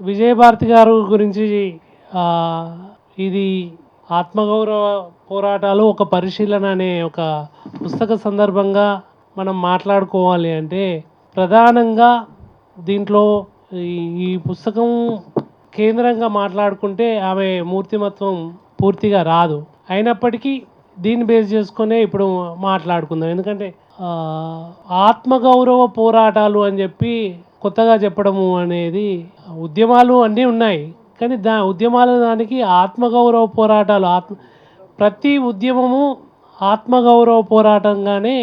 విజయభారతి గారు గురించి ఇది ఆత్మగౌరవ పోరాటాలు ఒక పరిశీలన అనే ఒక పుస్తక సందర్భంగా మనం మాట్లాడుకోవాలి అంటే ప్రధానంగా దీంట్లో ఈ ఈ పుస్తకం కేంద్రంగా మాట్లాడుకుంటే ఆమె మూర్తిమత్వం పూర్తిగా రాదు. అయినప్పటికీ దీన్ని బేస్ చేసుకునే ఇప్పుడు మాట్లాడుకుందాం. ఎందుకంటే ఆత్మగౌరవ పోరాటాలు అని చెప్పి కొత్తగా చెప్పడము అనేది ఉద్యమాలు అన్నీ ఉన్నాయి. కానీ దా ఉద్యమాల దానికి ఆత్మగౌరవ పోరాటాలు ఆత్మ ప్రతి ఉద్యమము ఆత్మగౌరవ పోరాటంగానే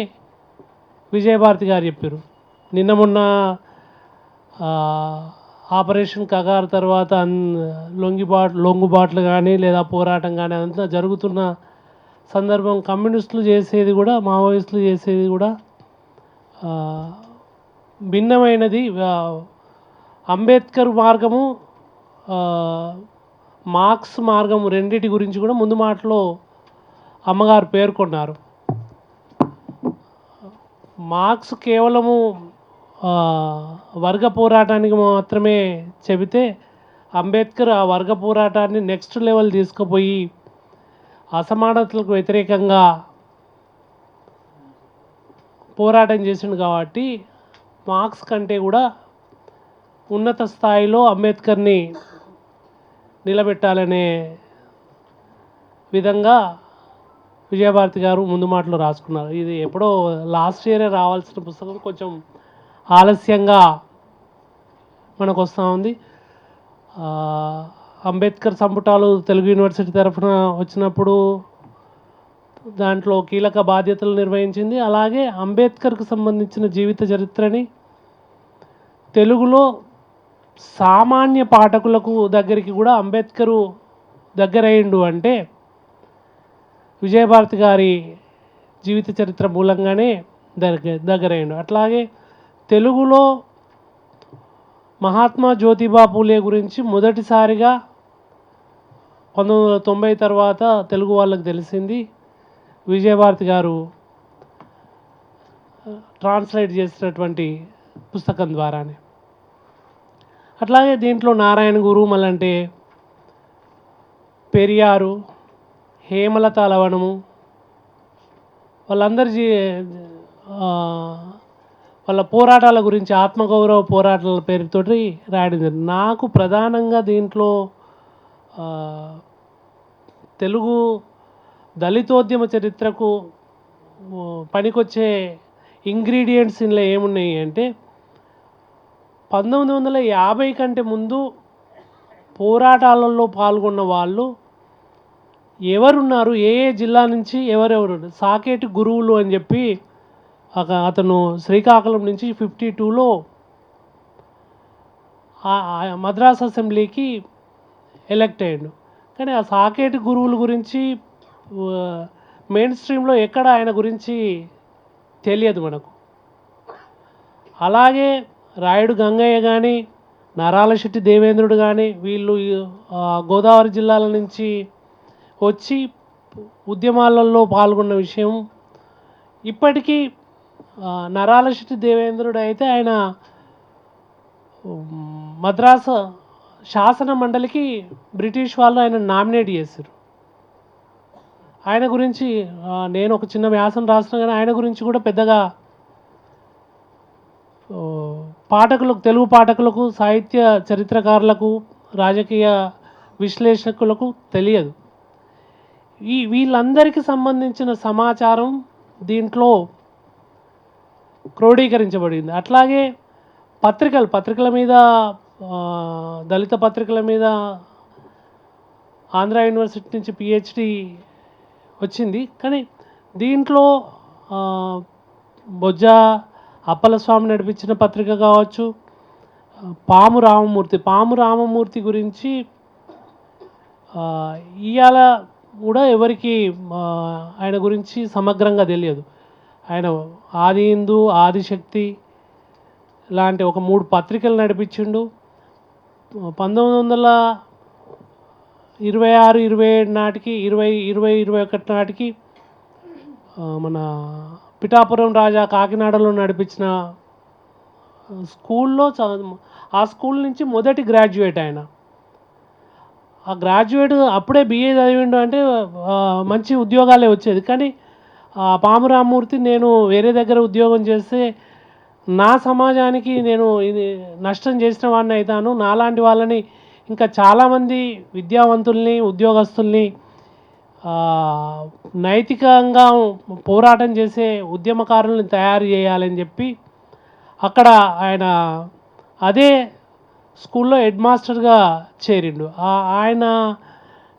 విజయభారతి గారు చెప్పారు. నిన్న మొన్న ఆపరేషన్ కగారు తర్వాత లొంగిబాట్ లొంగుబాట్లు కానీ లేదా పోరాటం కానీ అదంతా జరుగుతున్న సందర్భం కమ్యూనిస్టులు చేసేది కూడా మావోయిస్టులు చేసేది కూడా భిన్నమైనది. అంబేద్కర్ మార్గము మార్క్స్ మార్గము రెండిటి గురించి కూడా ముందు మాటలో అమ్మగారు పేర్కొన్నారు. మార్క్స్ కేవలము వర్గ పోరాటానికి మాత్రమే చెబితే అంబేద్కర్ ఆ వర్గ పోరాటాన్ని నెక్స్ట్ లెవెల్ తీసుకుపోయి అసమానతలకు వ్యతిరేకంగా పోరాటం చేసిండు కాబట్టి మార్క్స్ కంటే కూడా ఉన్నత స్థాయిలో అంబేద్కర్ని నిలబెట్టాలనే విధంగా విజయభారతి గారు ముందు మాటలు రాసుకున్నారు. ఇది ఎప్పుడో లాస్ట్ ఇయరే రావాల్సిన పుస్తకం. కొంచెం ఆలస్యంగా మనకు వస్తూ ఉంది. అంబేద్కర్ సంపుటాలు తెలుగు యూనివర్సిటీ తరఫున వచ్చినప్పుడు దాంట్లో కీలక బాధ్యతలు నిర్వహించింది. అలాగే అంబేద్కర్కు సంబంధించిన జీవిత చరిత్రని తెలుగులో సామాన్య పాఠకులకు దగ్గరికి కూడా అంబేద్కరు దగ్గరయ్యిండు అంటే విజయభారతి గారి జీవిత చరిత్ర మూలంగానే దగ్గర దగ్గరయ్యిండు అట్లాగే తెలుగులో మహాత్మా జ్యోతిబా పూలే గురించి మొదటిసారిగా పంతొమ్మిది వందల తొంభై తర్వాత తెలుగు వాళ్ళకి తెలిసింది. విజయభారతి గారు ట్రాన్స్లేట్ చేసినటువంటి పుస్తకం ద్వారానే. అట్లాగే దీంట్లో నారాయణ గురు మళ్ళంటే పెరియారు హేమలత లవణము వాళ్ళందరి జీ వాళ్ళ పోరాటాల గురించి ఆత్మగౌరవ పోరాటాల పేరుతోటి రాయడం నాకు ప్రధానంగా దీంట్లో తెలుగు దళితోద్యమ చరిత్రకు పనికొచ్చే ఇంగ్రీడియంట్స్ ఇందులో ఏమున్నాయి అంటే పంతొమ్మిది వందల యాభై కంటే ముందు పోరాటాలలో పాల్గొన్న వాళ్ళు ఎవరున్నారు ఏ ఏ జిల్లా నుంచి ఎవరెవరు సాకేటి గురువులు అని చెప్పి ఒక- అతను శ్రీకాకుళం నుంచి ఫిఫ్టీ టూలో మద్రాస్ అసెంబ్లీకి ఎలక్ట్ అయ్యాడు. కానీ ఆ సాకేటి గురువుల గురించి మెయిన్ స్ట్రీమ్లో ఎక్కడ ఆయన గురించి తెలియదు మనకు. అలాగే రాయుడు గంగయ్య కానీ నరాల శెట్టి దేవేంద్రుడు కానీ వీళ్ళు గోదావరి జిల్లాల నుంచి వచ్చి ఉద్యమాలలో పాల్గొన్న విషయం. ఇప్పటికీ నరాలశెట్టి నరాల శెట్టి దేవేంద్రుడు అయితే ఆయన మద్రాసు శాసన మండలికి బ్రిటిష్ వాళ్ళు ఆయన నామినేట్ చేశారు. ఆయన గురించి నేను ఒక చిన్న వ్యాసం రాసిన కానీ ఆయన గురించి కూడా పెద్దగా పాఠకులకు తెలుగు పాఠకులకు సాహిత్య చరిత్రకారులకు రాజకీయ విశ్లేషకులకు తెలియదు. ఈ వీళ్ళందరికీ సంబంధించిన సమాచారం దీంట్లో క్రోడీకరించబడింది. అట్లాగే పత్రికలు పత్రికల మీద దళిత పత్రికల మీద ఆంధ్ర యూనివర్సిటీ నుంచి పిహెచ్డి వచ్చింది. కానీ దీంట్లో ఆ, బొజ్జ అప్పలస్వామి నడిపించిన పత్రిక కావచ్చు పాము రామమూర్తి పాము రామమూర్తి గురించి ఇవాళ కూడా ఎవరికి ఆయన గురించి సమగ్రంగా తెలియదు. ఆయన ఆది హిందూ ఆదిశక్తి లాంటి ఒక మూడు పత్రికలు నడిపించిండు. పంతొమ్మిది వందల ఇరవై ఆరు ఇరవై ఏడు నాటికి ఇరవై ఇరవై ఇరవై ఒకటి నాటికి మన పిఠాపురం రాజా కాకినాడలో నడిపించిన స్కూల్లో ఆ స్కూల్ నుంచి మొదటి గ్రాడ్యుయేట్ ఆయన. ఆ గ్రాడ్యుయేట్ అప్పుడే బీఏ చదివిండు అంటే మంచి ఉద్యోగాలే వచ్చేది. కానీ ఆ పాము రామ్మూర్తి నేను వేరే దగ్గర ఉద్యోగం చేస్తే నా సమాజానికి నేను ఇది నష్టం చేసిన వాడిని అవుతాను నాలాంటి వాళ్ళని ఇంకా చాలామంది విద్యావంతుల్ని ఉద్యోగస్తుల్ని నైతికంగా పోరాటం చేసే ఉద్యమకారులను తయారు చేయాలని చెప్పి అక్కడ ఆయన అదే స్కూల్లో హెడ్ మాస్టర్గా చేరిండు. ఆయన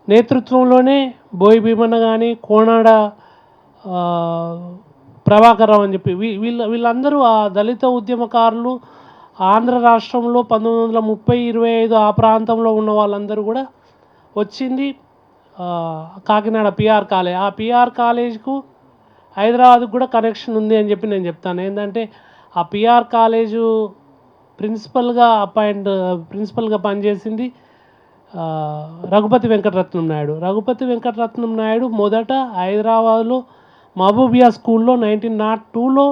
నేతృత్వంలోనే బోయి భీమన్న కానీ కోనాడ ప్రభాకర్ రావు అని చెప్పి వీళ్ళ వీళ్ళందరూ ఆ దళిత ఉద్యమకారులు ఆంధ్ర రాష్ట్రంలో పంతొమ్మిది వందల ముప్పై ఇరవై ఐదు ఆ ప్రాంతంలో ఉన్న వాళ్ళందరూ కూడా వచ్చింది కాకినాడ పిఆర్ కాలేజ్. ఆ పిఆర్ కాలేజ్కు హైదరాబాద్కు కూడా కనెక్షన్ ఉంది అని చెప్పి నేను చెప్తాను. ఏంటంటే ఆ పిఆర్ కాలేజు ప్రిన్సిపల్గా అపాయింట్ ప్రిన్సిపల్గా పనిచేసింది రఘుపతి వెంకటరత్నం నాయుడు. రఘుపతి వెంకటరత్నం నాయుడు మొదట హైదరాబాద్లో మహబూబియా స్కూల్లో నైన్టీన్ నాట్ టూలో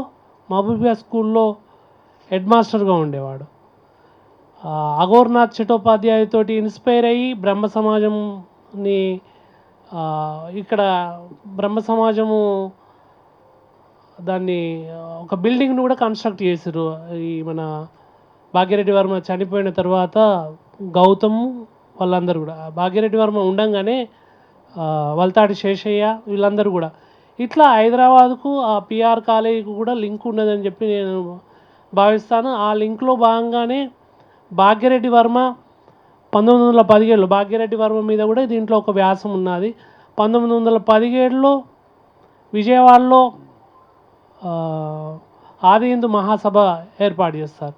మహబూబియా స్కూల్లో హెడ్ మాస్టర్గా ఉండేవాడు. ఆ, అఘోర్నాథ్ చటోపాధ్యాయుతోటి ఇన్స్పైర్ అయ్యి బ్రహ్మ సమాజంని ఇక్కడ బ్రహ్మ సమాజము దాన్ని ఒక బిల్డింగ్ను కూడా కన్స్ట్రక్ట్ చేసారు ఈ మన భాగ్యరెడ్డి వర్మ చనిపోయిన తర్వాత గౌతమ్ వాళ్ళందరూ కూడా. భాగ్యరెడ్డి వర్మ ఉండంగానే వల్తాటి వల్తాడి శేషయ్య వీళ్ళందరూ కూడా. ఇట్లా హైదరాబాద్కు ఆ పిఆర్ కాలేజీకి కూడా లింక్ ఉన్నదని చెప్పి నేను భావిస్తాను. ఆ లింక్లో భాగంగానే భాగ్యరెడ్డి వర్మ పంతొమ్మిది వందల పదిహేడులో భాగ్యరెడ్డి వర్మ మీద కూడా దీంట్లో ఒక వ్యాసం ఉన్నది. పంతొమ్మిది వందల పదిహేడులో విజయవాడలో ఆది హిందూ మహాసభ ఏర్పాటు చేస్తారు.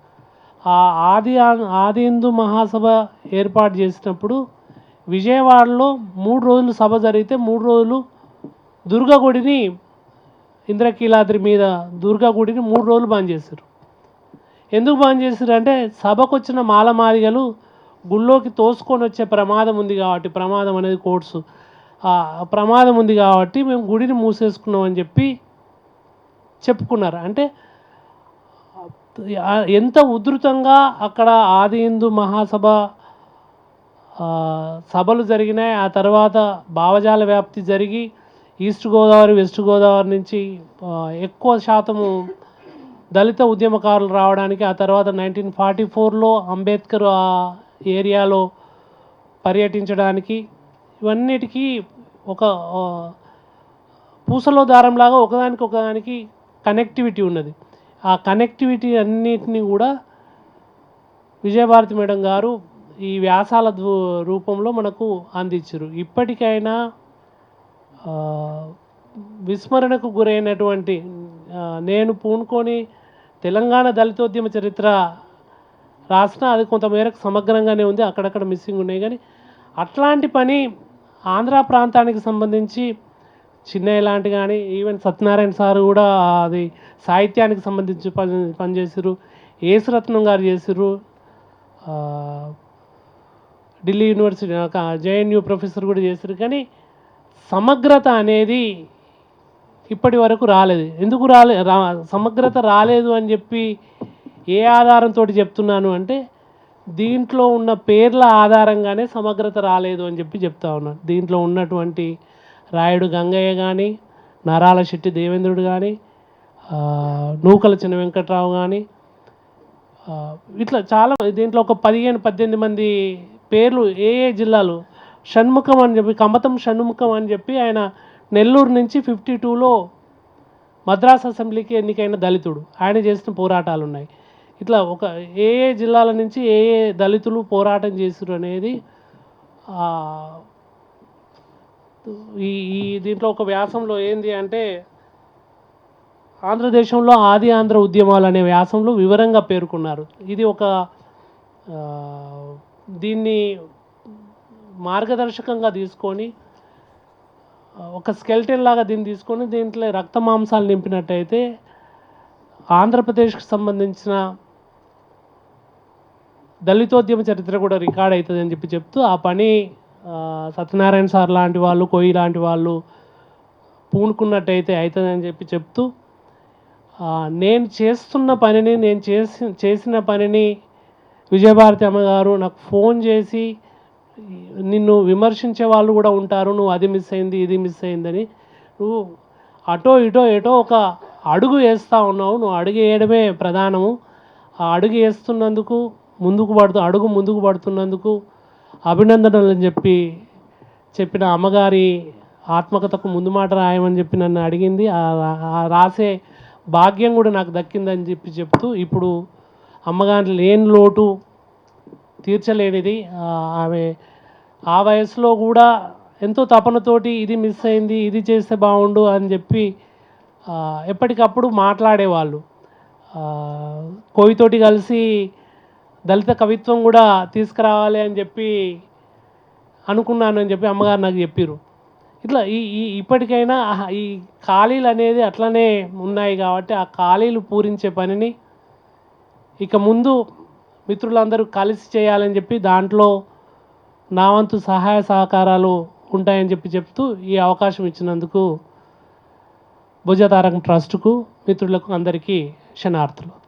ఆ ఆది ఆది హిందూ మహాసభ ఏర్పాటు చేసినప్పుడు విజయవాడలో మూడు రోజులు సభ జరిగితే మూడు రోజులు దుర్గా గుడిని ఇంద్రకీలాద్రి మీద దుర్గా గుడిని మూడు రోజులు బంద్ చేశారు. ఎందుకు బంద్ చేశారు అంటే సభకు వచ్చిన మాలమాదిగలు గుళ్ళోకి తోసుకొని వచ్చే ప్రమాదం ఉంది కాబట్టి ప్రమాదం అనేది కోర్సు ప్రమాదం ఉంది కాబట్టి మేము గుడిని మూసేసుకున్నాం అని చెప్పి చెప్పుకున్నారు. అంటే ఎంత ఉధృతంగా అక్కడ ఆది హిందూ మహాసభ సభలు జరిగినాయి. ఆ తర్వాత భావజాల వ్యాప్తి జరిగి ఈస్ట్ గోదావరి వెస్ట్ గోదావరి నుంచి ఎక్కువ శాతము దళిత ఉద్యమకారులు రావడానికి ఆ తర్వాత నైన్టీన్ ఫార్టీ ఫోర్లో అంబేద్కర్ ఆ ఏరియాలో పర్యటించడానికి ఇవన్నిటికీ ఒక పూసలో దారంలాగా ఒకదానికి ఒకదానికి కనెక్టివిటీ ఉన్నది. ఆ కనెక్టివిటీ అన్నిటినీ కూడా విజయభారతి మేడం గారు ఈ వ్యాసాల రూపంలో మనకు అందించారు. ఇప్పటికైనా విస్మరణకు గురైనటువంటి నేను పూనుకొని తెలంగాణ దళితోద్యమ చరిత్ర రాసిన అది కొంతమేరకు సమగ్రంగానే ఉంది అక్కడక్కడ మిస్సింగ్ ఉన్నాయి. కానీ అట్లాంటి పని ఆంధ్ర ప్రాంతానికి సంబంధించి చిన్నయ్య లాంటి కానీ ఈవెన్ సత్యనారాయణ సార్ కూడా అది సాహిత్యానికి సంబంధించి పని పనిచేసారు ఏసురత్నం గారు చేసారు ఢిల్లీ యూనివర్సిటీ జేఎన్యూ ప్రొఫెసర్ కూడా చేశారు కానీ సమగ్రత అనేది ఇప్పటి వరకు రాలేదు. ఎందుకు రాలే రా సమగ్రత రాలేదు అని చెప్పి ఏ ఆధారంతో చెప్తున్నాను అంటే దీంట్లో ఉన్న పేర్ల ఆధారంగానే సమగ్రత రాలేదు అని చెప్పి చెప్తా ఉన్నాను దీంట్లో ఉన్నటువంటి రాయుడు గంగయ్య కానీ నరాల శెట్టి దేవేంద్రుడు కానీ నూకల చిన్న వెంకట్రావు కానీ ఇట్లా చాలా దీంట్లో ఒక పదిహేను పద్దెనిమిది మంది పేర్లు ఏ ఏ జిల్లాలు? షణ్ముఖం అని చెప్పి కమతం షణ్ముఖం అని చెప్పి ఆయన నెల్లూరు నుంచి ఫిఫ్టీ టూలో మద్రాస్ అసెంబ్లీకి ఎన్నికైన దళితుడు. ఆయన చేసిన పోరాటాలు ఉన్నాయి ఇట్లా ఒక ఏ ఏ జిల్లాల నుంచి ఏ ఏ దళితులు పోరాటం చేసారు అనేది ఈ ఈ దీంట్లో ఒక వ్యాసంలో ఏంది అంటే ఆంధ్రదేశంలో ఆది ఆంధ్ర ఉద్యమాలు అనే వ్యాసంలో వివరంగా పేర్కొన్నారు. ఇది ఒక దీన్ని మార్గదర్శకంగా తీసుకొని ఒక స్కెల్టన్ లాగా దీన్ని తీసుకొని దీంట్లో రక్త మాంసాలు నింపినట్టయితే ఆంధ్రప్రదేశ్కి సంబంధించిన దళితోద్యమ చరిత్ర కూడా రికార్డ్ అవుతుంది అని చెప్పి చెప్తూ ఆ పని సత్యనారాయణ సార్ లాంటి వాళ్ళు కొయ్యి లాంటి వాళ్ళు పూనుకున్నట్టయితే అవుతుంది అని చెప్పి చెప్తూ నేను చేస్తున్న పనిని నేను చేసి చేసిన పనిని విజయభారతి అమ్మగారు నాకు ఫోన్ చేసి నిన్ను విమర్శించే వాళ్ళు కూడా ఉంటారు. నువ్వు అది మిస్ అయింది ఇది మిస్ అయిందని. నువ్వు అటో ఇటో ఎటో ఒక అడుగు వేస్తూ ఉన్నావు. నువ్వు అడుగు వేయడమే ప్రధానము. ఆ అడుగు వేస్తున్నందుకు ముందుకు పడుతూ అడుగు ముందుకు పడుతున్నందుకు అభినందనలు అని చెప్పి చెప్పిన అమ్మగారి ఆత్మకథకు ముందు మాట రాయమని చెప్పి నన్ను అడిగింది. ఆ రా- రాసే భాగ్యం కూడా నాకు దక్కిందని చెప్పి చెప్తూ ఇప్పుడు అమ్మగారి లేని లోటు తీర్చలేనిది ఆమె ఆ వయసులో కూడా ఎంతో తపనతోటి ఇది మిస్ అయింది ఇది చేస్తే బాగుండు అని చెప్పి ఎప్పటికప్పుడు మాట్లాడేవాళ్ళు. ఆ, కోయితోటి కలిసి దళిత కవిత్వం కూడా తీసుకురావాలి అని చెప్పి అనుకున్నాను అని చెప్పి అమ్మగారు నాకు చెప్పారు ఇట్లా ఈ ఈ ఇప్పటికైనా ఈ ఖాళీలు అనేది అట్లనే ఉన్నాయి కాబట్టి ఆ ఖాళీలు పూరించే పనిని ఇక ముందు మిత్రులందరూ కలిసి చేయాలని చెప్పి దాంట్లో నా వంతు సహాయ సహకారాలు ఉంటాయని చెప్పి చెప్తూ ఈ అవకాశం ఇచ్చినందుకు భుజతారకం ట్రస్ట్కు మిత్రులకు అందరికీ క్షణార్థులు థ్యాంక్